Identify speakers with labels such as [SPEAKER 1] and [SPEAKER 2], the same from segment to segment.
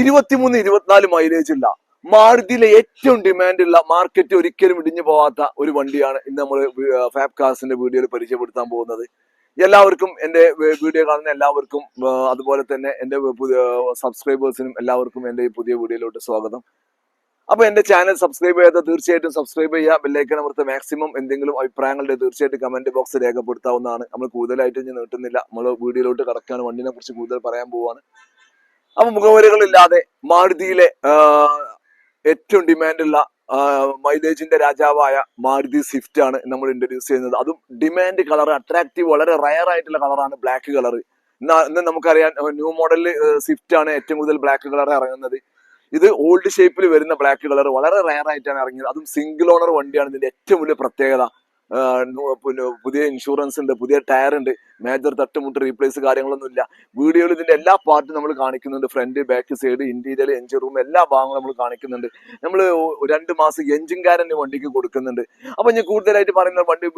[SPEAKER 1] ഇരുപത്തിമൂന്ന് ഇരുപത്തിനാല് മൈലേജ് ഉള്ള മാരുതിയിലെ ഏറ്റവും ഡിമാൻഡ് ഉള്ള മാർക്കറ്റ് ഒരിക്കലും ഇടിഞ്ഞു പോവാത്ത ഒരു വണ്ടിയാണ് ഇന്ന് നമ്മൾ ഫാബ് കാസിന്റെ വീഡിയോയിൽ പരിചയപ്പെടുത്താൻ പോകുന്നത്. എല്ലാവർക്കും എന്റെ വീഡിയോ കാണുന്ന എല്ലാവർക്കും അതുപോലെ തന്നെ പുതിയ സബ്സ്ക്രൈബേഴ്സിനും എല്ലാവർക്കും എന്റെ ഈ പുതിയ വീഡിയോയിലോട്ട് സ്വാഗതം. അപ്പൊ എന്റെ ചാനൽ സബ്സ്ക്രൈബ് ചെയ്യാത്ത തീർച്ചയായിട്ടും സബ്സ്ക്രൈബ് ചെയ്യുക. ബെല്ലൈക്കൺ അമർത്ത് മാക്സിമം എന്തെങ്കിലും അഭിപ്രായങ്ങളുടെ തീർച്ചയായിട്ടും കമന്റ് ബോക്സ് രേഖപ്പെടുത്താവുന്നതാണ്. നമ്മൾ കൂടുതലായിട്ട് ഇനി നീട്ടുന്നില്ല. നമ്മൾ വീഡിയോയിലോട്ട് കടക്കാണ് വണ്ടിനെ കുറിച്ച് കൂടുതൽ പറയാൻ പോവാണ്. അപ്പൊ മുഖവരകളില്ലാതെ മാരുതിയിലെ ഏറ്റവും ഡിമാൻഡുള്ള മൈലേജിന്റെ രാജാവായ മാരുതി സ്വിഫ്റ്റ് ആണ് നമ്മൾ ഇൻട്രൊഡ്യൂസ് ചെയ്യുന്നത്. അതും ഡിമാൻഡ് കളർ അട്രാക്റ്റീവ് വളരെ റയർ ആയിട്ടുള്ള കളറാണ് ബ്ലാക്ക് കളർ ഇന്ന് നമുക്കറിയാം ന്യൂ മോഡലിൽ സ്വിഫ്റ്റ് ആണ് ഏറ്റവും കൂടുതൽ ബ്ലാക്ക് കളർ ഇറങ്ങുന്നത്. ഇത് ഓൾഡ് ഷേപ്പിൽ വരുന്ന ബ്ലാക്ക് കളർ വളരെ റയർ ആയിട്ടാണ് ഇറങ്ങിയത്. അതും സിംഗിൾ ഓണർ വണ്ടിയാണ്. ഇതിന്റെ ഏറ്റവും വലിയ പ്രത്യേകത. പുതിയ ഇൻഷുറൻസ് ഉണ്ട് പുതിയ ടയർ ഉണ്ട്. മേജർ തട്ടുമുട്ട് റീപ്ലേസ് കാര്യങ്ങളൊന്നും ഇല്ല വീഡിയോയിൽ ഇതിന്റെ എല്ലാ പാർട്ടും നമ്മൾ കാണിക്കുന്നുണ്ട്. Front back side interior engine room എല്ലാ ഭാഗങ്ങളും നമ്മൾ കാണിക്കുന്നുണ്ട്. നമ്മൾ രണ്ട് മാസം എഞ്ചിൻ ഗ്യാരണ്ടി വണ്ടിക്ക് കൊടുക്കുന്നുണ്ട്. അപ്പൊ ഞാൻ കൂടുതലായിട്ട് പറയുന്ന വണ്ടി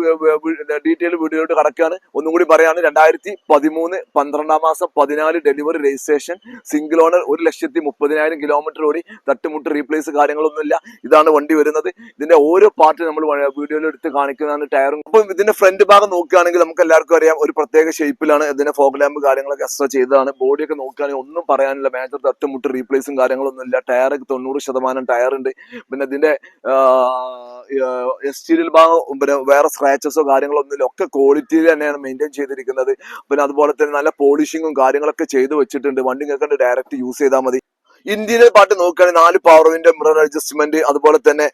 [SPEAKER 1] ഡീറ്റെയിൽ വീഡിയോയിലോട്ട് കടക്കുകയാണ്. ഒന്നും കൂടി പറയാണ് രണ്ടായിരത്തി പതിമൂന്ന് പന്ത്രണ്ടാം മാസം പതിനാല് ഡെലിവറി രജിസ്ട്രേഷൻ സിംഗിൾ ഓണർ ഒരു ലക്ഷത്തി മുപ്പതിനായിരം കിലോമീറ്റർ ഓടി തട്ടുമുട്ട് റീപ്ലേസ് കാര്യങ്ങളൊന്നുമില്ല. ഇതാണ് വണ്ടി വരുന്നത്. ഇതിന്റെ ഓരോ പാർട്ട് നമ്മൾ വീഡിയോയിൽ എടുത്ത് കാണിക്കുന്നതാണ് ടയറും. അപ്പം ഇതിന്റെ ഫ്രണ്ട് ഭാഗം നോക്കുകയാണെങ്കിൽ നമുക്ക് എല്ലാവർക്കും അറിയാം ഒരു പ്രത്യേക ഷേപ്പിലാണ് ഇതിന്റെ ഫോഗ് ലാമ്പ് കാര്യങ്ങളൊക്കെ എക്സ്ട്രാ ചെയ്തതാണ്. ബോഡിയൊക്കെ നോക്കുകയാണെങ്കിൽ ഒന്നും പറയാനില്ല. മേജർ തട്ടുമുട്ട് റീപ്ലേസും കാര്യങ്ങളൊന്നും ഇല്ല ടയർ തൊണ്ണൂറ് ശതമാനം ടയർ ഉണ്ട്. പിന്നെ ഇതിന്റെ എക്സ്റ്റീരിയൽ ഭാഗം പിന്നെ വേറെ സ്ക്രാച്ചസോ കാര്യങ്ങളോ ഒന്നുമില്ല ഒക്കെ ക്വാളിറ്റിയിൽ തന്നെയാണ് മെയിന്റെയിൻ ചെയ്തിരിക്കുന്നത്. പിന്നെ അതുപോലെ തന്നെ നല്ല പോളിഷിങ്ങും കാര്യങ്ങളൊക്കെ ചെയ്ത് വെച്ചിട്ടുണ്ട്. വണ്ടി കേൾക്കേണ്ട ഡയറക്റ്റ് യൂസ് ചെയ്താൽ മതി. ഇന്ത്യയിലെ പാട്ട് നോക്കുകയാണെങ്കിൽ നാല് പവർ വിൻഡോ മിറർ അഡ്ജസ്റ്റ്മെന്റ് അതുപോലെ തന്നെ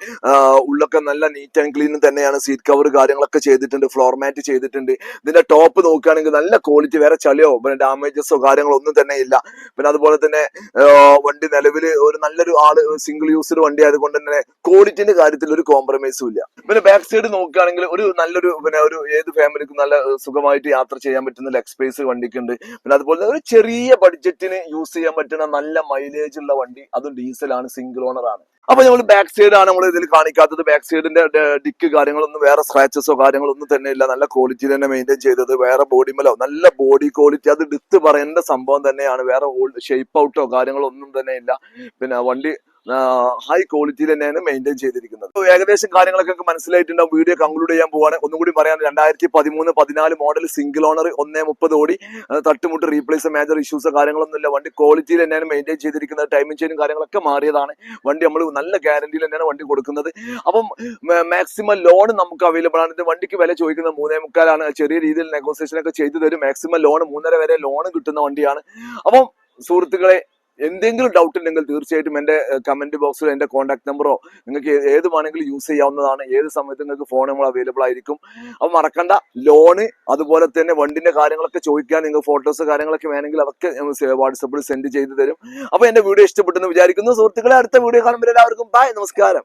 [SPEAKER 1] ഉള്ളൊക്കെ നല്ല നീറ്റ് ആൻഡ് ക്ലീൻ തന്നെയാണ് സീറ്റ് കവർ കാര്യങ്ങളൊക്കെ ചെയ്തിട്ടുണ്ട് ഫ്ലോർ മാറ്റ് ചെയ്തിട്ടുണ്ട്. ഇതിന്റെ ടോപ്പ് നോക്കുകയാണെങ്കിൽ നല്ല ക്വാളിറ്റി വേറെ ചളിയോ പിന്നെ ഡാമേജസോ കാര്യങ്ങളോ ഒന്നും തന്നെ ഇല്ല. പിന്നെ അതുപോലെ തന്നെ വണ്ടി നിലവിൽ ഒരു നല്ലൊരു ആൾ സിംഗിൾ യൂസർ വണ്ടി ആയതുകൊണ്ട് തന്നെ ക്വാളിറ്റിന്റെ കാര്യത്തിൽ ഒരു കോംപ്രമൈസും ഇല്ല. പിന്നെ ബാക്ക് സൈഡ് നോക്കുകയാണെങ്കിൽ ഒരു നല്ലൊരു പിന്നെ ഒരു ഏത് ഫാമിലിക്കും നല്ല സുഖമായിട്ട് യാത്ര ചെയ്യാൻ പറ്റുന്ന ലെഗ് സ്പേസ് വണ്ടിക്കുണ്ട്. പിന്നെ അതുപോലെ ഒരു ചെറിയ ബഡ്ജറ്റിന് യൂസ് ചെയ്യാൻ പറ്റുന്ന നല്ല മൈലേജ് ഉള്ള വണ്ടി അതും ഡീസലാണ് സിംഗിൾ ഓണർ ആണ്. അപ്പൊ നമ്മൾ ബാക്ക് സൈഡ് ആണ് നമ്മൾ ഇതിൽ കാണിക്കാത്തത്. ബാക്ക് സൈഡിന്റെ ഡിക്ക് കാര്യങ്ങളൊന്നും വേറെ സ്ക്രാച്ചസോ കാര്യങ്ങളൊന്നും തന്നെ ഇല്ല നല്ല ക്വാളിറ്റി തന്നെ മെയിന്റെയിൻ ചെയ്തത്. വേറെ ബോഡി മേലോ നല്ല ബോഡി ക്വാളിറ്റി അത് എടുത്ത് പറയേണ്ട സംഭവം തന്നെയാണ്. വേറെ ഷേപ്പ് ഔട്ടോ കാര്യങ്ങളോ ഒന്നും തന്നെ ഇല്ല പിന്നെ വണ്ടി ഹൈ ക്വാളിറ്റിയിൽ തന്നെയാണ് മെയിന്റെയിൻ ചെയ്തിരിക്കുന്നത്. ഏകദേശം കാര്യങ്ങളൊക്കെ മനസ്സിലായിട്ടുണ്ടാവും. വീഡിയോ കൺക്ലൂഡ് ചെയ്യാൻ പോവാണ്. ഒന്നും കൂടി പറയാൻ രണ്ടായിരത്തി പതിമൂന്ന് പതിനാല് മോഡൽ സിംഗിൾ ഓണർ ഒന്നേ മുപ്പത് ഓടി. തട്ടുമുട്ട് റീപ്ലേസ് മേജർ ഇഷ്യൂസ് കാര്യങ്ങളൊന്നും ഇല്ല. വണ്ടി ക്വാളിറ്റിയിൽ തന്നെയാണ് മെയിന്റെയിൻ ചെയ്തിരിക്കുന്നത്. ടൈമിംഗ് ചെയിനും കാര്യങ്ങളൊക്കെ മാറിയതാണ്. വണ്ടി നമ്മൾ നല്ല ഗ്യാരണ്ടിയിൽ തന്നെയാണ് വണ്ടി കൊടുക്കുന്നത്. അപ്പം മാക്സിമം ലോൺ നമുക്ക് അവൈലബിൾ ആണ്. ഇത് വണ്ടിക്ക് വില ചോദിക്കുന്നത് മൂന്നേ മുക്കാലാണ്. ചെറിയ രീതിയിൽ നെഗോസിയേഷൻ ഒക്കെ ചെയ്തു തരും. മാക്സിമം ലോൺ മൂന്നര വരെ ലോൺ കിട്ടുന്ന വണ്ടിയാണ്. അപ്പം സുഹൃത്തുക്കളെ എന്തെങ്കിലും ഡൗട്ട് ഉണ്ടെങ്കിൽ തീർച്ചയായിട്ടും എന്റെ കമന്റ് ബോക്സിലോ എന്റെ കോൺടാക്ട് നമ്പറോ നിങ്ങൾക്ക് ഏതുമാണെങ്കിലും യൂസ് ചെയ്യാവുന്നതാണ്. ഏത് സമയത്ത് നിങ്ങൾക്ക് ഫോൺ നമ്മൾ അവൈലബിൾ ആയിരിക്കും. അപ്പൊ മറക്കണ്ട ലോണ് അതുപോലെ തന്നെ വണ്ടിന്റെ കാര്യങ്ങളൊക്കെ ചോദിക്കാൻ നിങ്ങൾ ഫോട്ടോസ് കാര്യങ്ങളൊക്കെ വേണമെങ്കിൽ അതൊക്കെ വാട്സപ്പിൽ സെൻഡ് ചെയ്തു തരും. അപ്പോൾ എന്റെ വീഡിയോ ഇഷ്ടപ്പെട്ടെന്ന് വിചാരിക്കുന്നു. സുഹൃത്തുക്കളെ അടുത്ത വീഡിയോ കാണുമ്പോൾ എല്ലാവർക്കും ബൈ നമസ്കാരം.